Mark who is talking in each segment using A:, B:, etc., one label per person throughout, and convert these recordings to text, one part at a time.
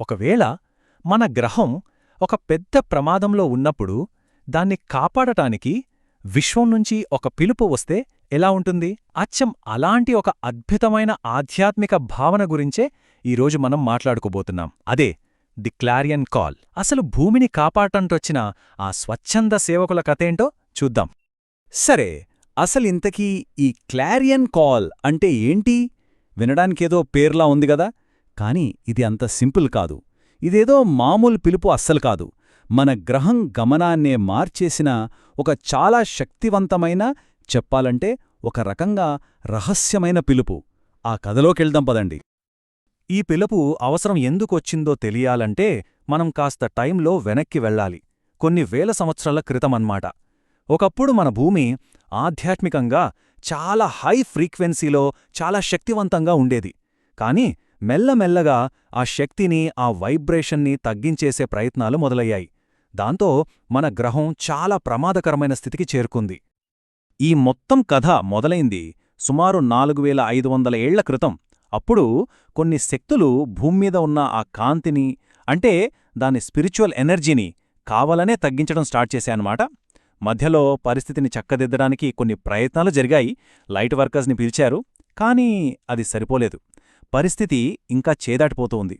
A: ఒకవేళ మన గ్రహం ఒక పెద్ద ప్రమాదంలో ఉన్నప్పుడు దాన్ని కాపాడటానికి విశ్వం నుంచి ఒక పిలుపు వస్తే ఎలా ఉంటుంది? అచ్చం అలాంటి ఒక అద్భుతమైన ఆధ్యాత్మిక భావన గురించే ఈరోజు మనం మాట్లాడుకోబోతున్నాం. అదే ది క్లారియన్ కాల్. అసలు భూమిని కాపాడటంటొచ్చిన ఆ స్వచ్ఛంద సేవకుల కథేంటో చూద్దాం.
B: సరే అసలింతకీ ఈ క్లారియన్ కాల్ అంటే ఏంటి? వినడానికేదో పేర్లా ఉంది గదా? కాని ఇది అంత సింపుల్ కాదు. ఇదేదో మామూలు పిలుపు అస్సలు కాదు. మన గ్రహం గమనాన్నే మార్చేసిన ఒక చాలా శక్తివంతమైన చెప్పాలంటే ఒక రకంగా రహస్యమైన పిలుపు. ఆ కథలోకెళ్దాం పదండి.
A: ఈ పిలుపు అవసరం ఎందుకొచ్చిందో తెలియాలంటే మనం కాస్త టైంలో వెనక్కి వెళ్ళాలి. కొన్ని వేల సంవత్సరాల క్రితమన్మాట. ఒకప్పుడు మన భూమి ఆధ్యాత్మికంగా చాలా హై ఫ్రీక్వెన్సీలో చాలా శక్తివంతంగా ఉండేది. కాని మెల్లమెల్లగా ఆ శక్తిని ఆ వైబ్రేషన్ని తగ్గించేసే ప్రయత్నాలు మొదలయ్యాయి. దాంతో మన గ్రహం చాలా ప్రమాదకరమైన స్థితికి చేరుకుంది. ఈ మొత్తం కథ మొదలైంది సుమారు నాలుగు వేల ఐదు వందల ఏళ్ళ క్రితం. అప్పుడు కొన్ని శక్తులు భూమ్మీద ఉన్న ఆ కాంతిని అంటే దాని స్పిరిచువల్ ఎనర్జీని కావాలనే తగ్గించడం స్టార్ట్ చేశాయన్నమాట. మధ్యలో పరిస్థితిని చక్కదిద్దడానికి కొన్ని ప్రయత్నాలు జరిగాయి. లైట్ వర్కర్స్ని పిలిచారు కానీ అది సరిపోలేదు. పరిస్థితి ఇంకా చేదాటిపోతోంది.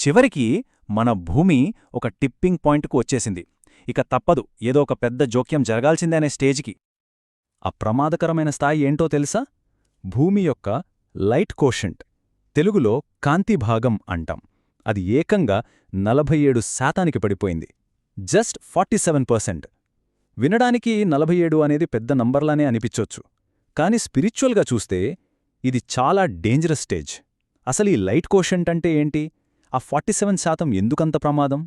A: చివరికి మన భూమి ఒక టిప్పింగ్ పాయింట్కు వచ్చేసింది. ఇక తప్పదు ఏదో ఒక పెద్ద జోక్యం జరగాల్సిందే అనే స్టేజ్కి. ఆ ప్రమాదకరమైన స్థాయి ఏంటో తెలుసా? భూమి యొక్క లైట్ కోషంట్ తెలుగులో కాంతి భాగం అంటాం. అది ఏకంగా నలభై ఏడు శాతానికి పడిపోయింది. Just forty seven percent. వినడానికి నలభై ఏడు అనేది పెద్ద నంబర్లానే అనిపించొచ్చు. కాని స్పిరిచువల్గా చూస్తే ఇది చాలా డేంజరస్ స్టేజ్. అసలు ఈ లైట్ కోషంట్ అంటే ఏంటి? ఆ ఫార్టీ సెవెన్ శాతం ఎందుకంత ప్రమాదం?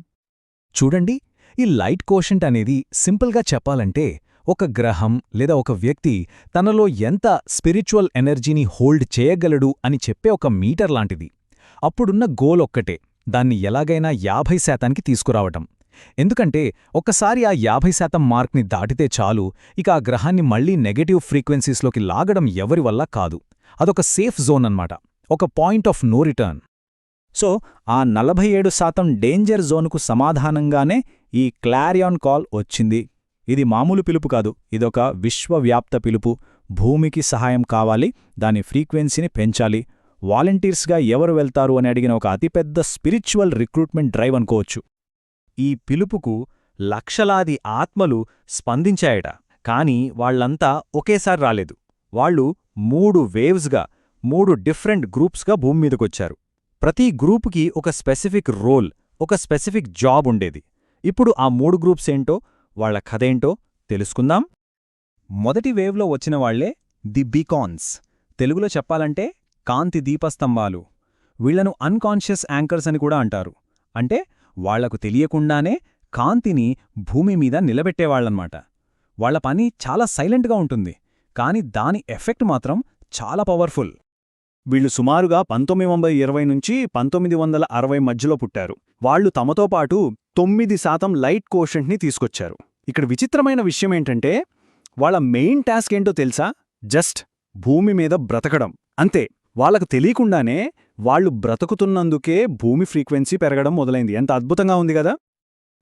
A: చూడండి ఈ లైట్ కోషంట్ అనేది సింపుల్గా చెప్పాలంటే ఒక గ్రహం లేదా ఒక వ్యక్తి తనలో ఎంత స్పిరిచువల్ ఎనర్జీని హోల్డ్ చేయగలడు అని చెప్పే ఒక మీటర్ లాంటిది. అప్పుడున్న గోల్ ఒక్కటే దాన్ని ఎలాగైనా యాభై శాతానికి తీసుకురావటం. ఎందుకంటే ఒక్కసారి ఆ యాభై శాతం మార్క్ని దాటితే చాలు ఇక ఆ గ్రహాన్ని మళ్ళీ నెగటివ్ ఫ్రీక్వెన్సీస్లోకి లాగడం ఎవరి వల్ల కాదు. అదొక సేఫ్ జోన్ అన్నమాట. ఒక point of no return. So ఆ నలభై ఏడు శాతం డేంజర్ జోన్కు సమాధానంగానే ఈ క్లారియాన్ కాల్ వచ్చింది. ఇది మామూలు పిలుపు కాదు. ఇదొక విశ్వవ్యాప్త పిలుపు. భూమికి సహాయం కావాలి. దాని ఫ్రీక్వెన్సీని పెంచాలి. వాలంటీర్స్గా ఎవరు వెళ్తారు అని అడిగిన ఒక అతిపెద్ద స్పిరిచువల్ రిక్రూట్మెంట్ డ్రైవ్ అనుకోవచ్చు. ఈ పిలుపుకు లక్షలాది ఆత్మలు స్పందించాయట. కాని వాళ్ళంతా ఒకేసారి రాలేదు. వాళ్ళు మూడు వేవ్స్గా మూడు డిఫరెంట్ గ్రూప్స్గా భూమి మీదకొచ్చారు. ప్రతి గ్రూపుకి ఒక స్పెసిఫిక్ రోల్ ఒక స్పెసిఫిక్ జాబ్ ఉండేది. ఇప్పుడు ఆ మూడు గ్రూప్స్ ఏంటో వాళ్ళ కథేంటో తెలుసుకుందాం. మొదటి వేవ్లో వచ్చిన వాళ్ళే ది బీకాన్స్. తెలుగులో చెప్పాలంటే కాంతి దీపస్తంభాలు. వీళ్ళను అన్కాన్షియస్ యాంకర్స్ అని కూడా అంటారు. అంటే వాళ్ళకు తెలియకుండానే కాంతిని భూమి మీద నిలబెట్టేవాళ్ళన్నమాట వాళ్ళ పని చాలా సైలెంట్గా ఉంటుంది. కాని దాని ఎఫెక్ట్ మాత్రం చాలా పవర్ఫుల్. వీళ్ళు సుమారుగా పంతొమ్మిది వందల ఇరవై నుంచి పంతొమ్మిది వందల అరవై మధ్యలో పుట్టారు. వాళ్ళు తమతో పాటు తొమ్మిది శాతం లైట్ కోషెంట్ని తీసుకొచ్చారు. ఇక్కడ విచిత్రమైన విషయమేంటంటే వాళ్ళ మెయిన్ టాస్క్ ఏంటో తెలుసా? జస్ట్ భూమి మీద బ్రతకడం. అంతే. వాళ్ళకు తెలియకుండానే వాళ్ళు బ్రతుకుతున్నందుకే భూమి ఫ్రీక్వెన్సీ పెరగడం మొదలైంది. ఎంత అద్భుతంగా ఉంది కదా!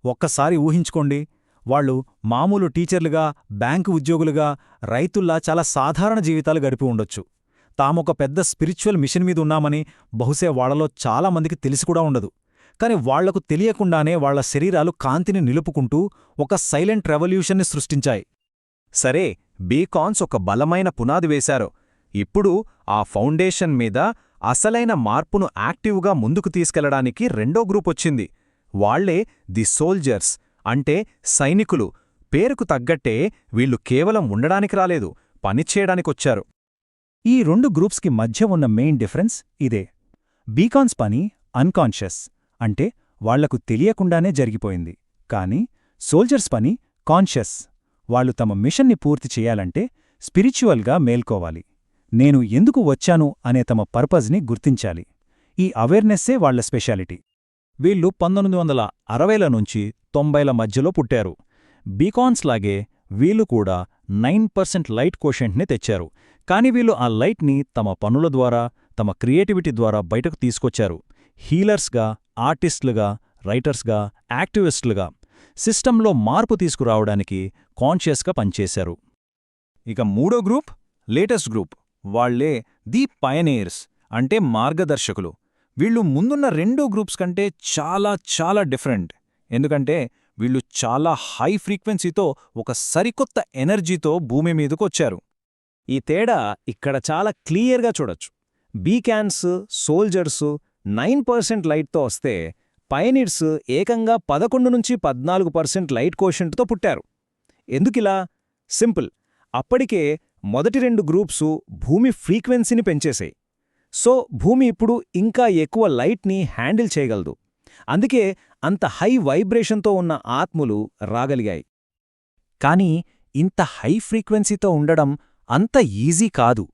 A: ఒక్కసారి ఊహించుకోండి వాళ్ళు మామూలు టీచర్లుగా బ్యాంకు ఉద్యోగులుగా రైతుల్లా చాలా సాధారణ జీవితాలు గడిపి ఉండొచ్చు. తామొక పెద్ద స్పిరిచువల్ మిషన్ మీద ఉన్నామని బహుశా వాళ్ళలో చాలామందికి తెలిసి కూడా ఉండదు. కాని వాళ్ళకు తెలియకుండానే వాళ్ళ శరీరాలు కాంతిని నిలుపుకుంటూ ఒక సైలెంట్ రెవల్యూషన్ని సృష్టించాయి. సరే బీకాన్స్ ఒక బలమైన పునాది వేశారు. ఇప్పుడు ఆ ఫౌండేషన్ మీద అసలైన మార్పును యాక్టివ్గా ముందుకు తీసుకెళ్ళడానికి రెండో గ్రూప్ వచ్చింది. వాళ్ళే ది సోల్జర్స్ అంటే సైనికులు. పేరుకు తగ్గట్టే వీళ్ళు కేవలం ఉండడానికి రాలేదు పనిచేయడానికొచ్చారు ఈ రెండు గ్రూప్స్కి మధ్య ఉన్న మెయిన్ డిఫరెన్స్ ఇదే. బీకాన్స్ పని అన్కాన్షియస్ అంటే వాళ్ళకు తెలియకుండానే జరిగిపోయింది. కాని సోల్జర్స్ పని కాన్షియస్. వాళ్ళు తమ మిషన్ని పూర్తి చేయాలంటే స్పిరిచువల్గా మేల్కోవాలి. నేను ఎందుకు వచ్చాను అనే తమ పర్పజ్ని గుర్తించాలి. ఈ అవేర్నెస్సే వాళ్ళ స్పెషాలిటీ. వీళ్ళు పంతొమ్మిది వందల అరవైల నుంచి తొంభైల మధ్యలో పుట్టారు. బీకాన్స్ లాగే వీళ్ళు కూడా నైన్ పర్సెంట్ లైట్ కోషెంట్ని తెచ్చారు. కాని వీళ్ళు ఆ లైట్ని తమ పనుల ద్వారా తమ క్రియేటివిటీ ద్వారా బయటకు తీసుకొచ్చారు. హీలర్స్గా
B: ఆర్టిస్టులుగా రైటర్స్గా యాక్టివిస్టులుగా సిస్టంలో మార్పు తీసుకురావడానికి కాన్షియస్గా పనిచేశారు.
A: ఇక మూడో గ్రూప్ లేటెస్ట్ గ్రూప్. వాళ్ళే ది పయనేయర్స్ అంటే మార్గదర్శకులు. వీళ్ళు ముందున్న రెండో గ్రూప్స్ కంటే చాలా చాలా డిఫరెంట్. ఎందుకంటే వీళ్ళు చాలా హై ఫ్రీక్వెన్సీతో ఒక సరికొత్త ఎనర్జీతో భూమి మీదకొచ్చారు
C: ఈ తేడా ఇక్కడ చాలా క్లియర్గా చూడొచ్చు. బీక్యాన్స్ సోల్జర్స్ నైన్ పర్సెంట్ లైట్తో వస్తే పైనిట్స్ ఏకంగా పదకొండు నుంచి పద్నాలుగు పర్సెంట్ లైట్ కోషెంట్తో పుట్టారు. ఎందుకిలా? సింపుల్. అప్పటికే మొదటి రెండు గ్రూప్సు భూమి ఫ్రీక్వెన్సీని పెంచేశాయి సో భూమి ఇప్పుడు ఇంకా ఎక్కువ లైట్ని హ్యాండిల్ చేయగలదు. అందుకే అంత హై వైబ్రేషన్తో ఉన్న ఆత్ములు రాగలిగాయి.
A: కానీ ఇంత హై ఫ్రీక్వెన్సీతో ఉండడం అంత ఈజీ కాదు.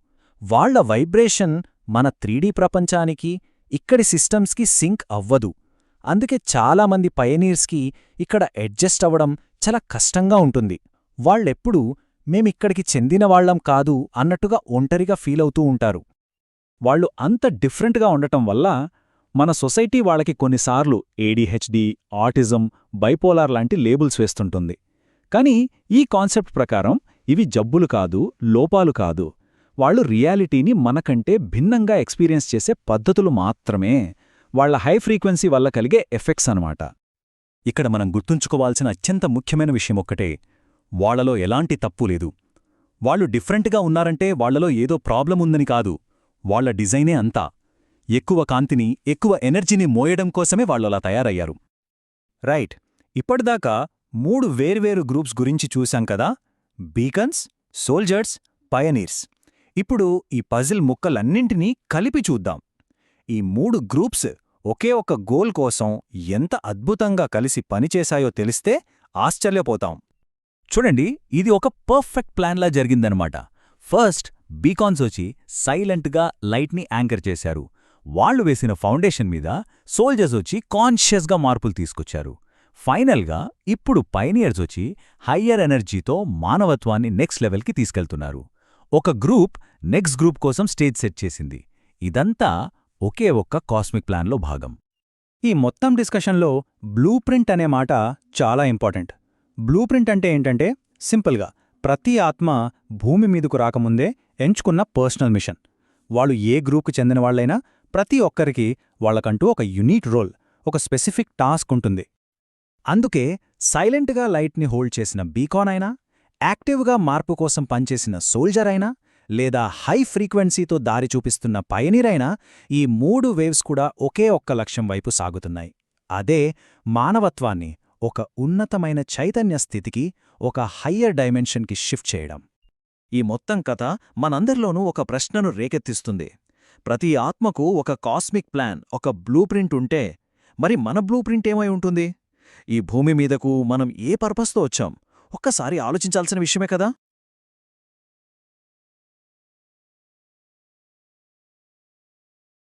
A: వాళ్ళ వైబ్రేషన్ మన త్రీడీ ప్రపంచానికి ఇక్కడి సిస్టమ్స్కి సింక్ అవ్వదు. అందుకే చాలామంది పయనీర్స్కి ఇక్కడ అడ్జస్ట్ అవ్వడం చాలా కష్టంగా ఉంటుంది. వాళ్ళెప్పుడూ మేమిక్కడికి చెందినవాళ్ళం కాదు అన్నట్టుగా ఒంటరిగా ఫీలవుతూ ఉంటారు.
B: వాళ్ళు అంత డిఫరెంట్గా ఉండటం వల్ల మన సొసైటీ వాళ్ళకి కొన్నిసార్లు ఏడీహెచ్డీ ఆటిజం బైపోలార్ లాంటి లేబుల్స్ వేస్తుంటుంది. కానీ ఈ కాన్సెప్ట్ ప్రకారం ఇవి జబ్బులు కాదు లోపాలు కాదు. వాళ్ళు రియాలిటీని మనకంటే భిన్నంగా ఎక్స్పీరియన్స్ చేసే పద్ధతులు మాత్రమే. వాళ్ళ హై ఫ్రీక్వెన్సీ వల్ల కలిగే ఎఫెక్ట్స్ అనమాట
A: ఇక్కడ మనం గుర్తుంచుకోవాల్సిన అత్యంత ముఖ్యమైన విషయం ఒక్కటే. వాళ్ళలో ఎలాంటి తప్పు లేదు. వాళ్ళు డిఫరెంట్గా ఉన్నారంటే వాళ్ళలో ఏదో ప్రాబ్లం ఉందని కాదు. వాళ్ళ డిజైనే అంతా. ఎక్కువ కాంతిని ఎక్కువ ఎనర్జీని మోయడం కోసమే వాళ్ళలా తయారయ్యారు. రైట్. ఇప్పటిదాకా మూడు వేర్వేరు గ్రూప్స్ గురించి చూశాం కదా? Beacons soldiers pioneers. ఇప్పుడు ఈ పజిల్ ముక్కలన్నింటినీ కలిపి చూద్దాం. ఈ మూడు గ్రూప్స్ ఒకే ఒక గోల్ కోసం ఎంత అద్భుతంగా కలిసి పనిచేశాయో తెలిస్తే ఆశ్చర్యపోతాం.
B: చూడండి ఇది ఒక పర్ఫెక్ట్ ప్లాన్లా జరిగిందనమాట. ఫస్ట్ బీకాన్స్ వచ్చి సైలెంట్గా లైట్ని యాంకర్ చేశారు. వాళ్ళు వేసిన ఫౌండేషన్ మీద సోల్జర్స్ వచ్చి కాన్షియస్గా మార్పులు తీసుకొచ్చారు. ఫైనల్గా ఇప్పుడు పైనియర్స్ వచ్చి హయ్యర్ ఎనర్జీతో మానవత్వాన్ని నెక్స్ట్ లెవెల్కి తీసుకెళ్తున్నారు. ఒక గ్రూప్ నెక్స్ట్ గ్రూప్ కోసం స్టేజ్ సెట్ చేసింది. ఇదంతా ఒకే ఒక్క కాస్మిక్ ప్లాన్లో భాగం.
A: ఈ మొత్తం డిస్కషన్లో బ్లూ ప్రింట్ అనే మాట చాలా ఇంపార్టెంట్. బ్లూ ప్రింట్ అంటే ఏంటంటే సింపుల్గా ప్రతి ఆత్మ భూమి మీదకు రాకముందే ఎంచుకున్న పర్సనల్ మిషన్. వాళ్ళు ఏ గ్రూపుకు చెందిన వాళ్ళైనా ప్రతి ఒక్కరికి వాళ్ళకంటూ ఒక యునీట్ రోల్ ఒక స్పెసిఫిక్ టాస్క్ ఉంటుంది. అందుకే సైలెంట్గా లైట్ని హోల్డ్ చేసిన బీకాన్ అయినా యాక్టివ్గా మార్పు కోసం పనిచేసిన సోల్జర్ అయినా లేదా హై ఫ్రీక్వెన్సీతో దారి చూపిస్తున్న పయనీర్ అయినా ఈ మూడు వేవ్స్ కూడా ఒకే ఒక్క లక్ష్యం వైపు సాగుతున్నాయి. అదే మానవత్వాన్ని ఒక ఉన్నతమైన చైతన్య స్థితికి ఒక హయ్యర్ డైమెన్షన్కి షిఫ్ట్ చేయడం. ఈ మొత్తం కథ మనందరిలోనూ ఒక ప్రశ్నను రేకెత్తిస్తుంది. ప్రతి ఆత్మకు ఒక కాస్మిక్ ప్లాన్ ఒక బ్లూ ప్రింట్ ఉంటే మరి మన బ్లూ ప్రింట్ ఏమై ఉంటుంది? ఈ భూమి మీదకు మనం ఏ పర్పస్తో వచ్చాం? ఒక్కసారి ఆలోచించాల్సిన విషయమే కదా?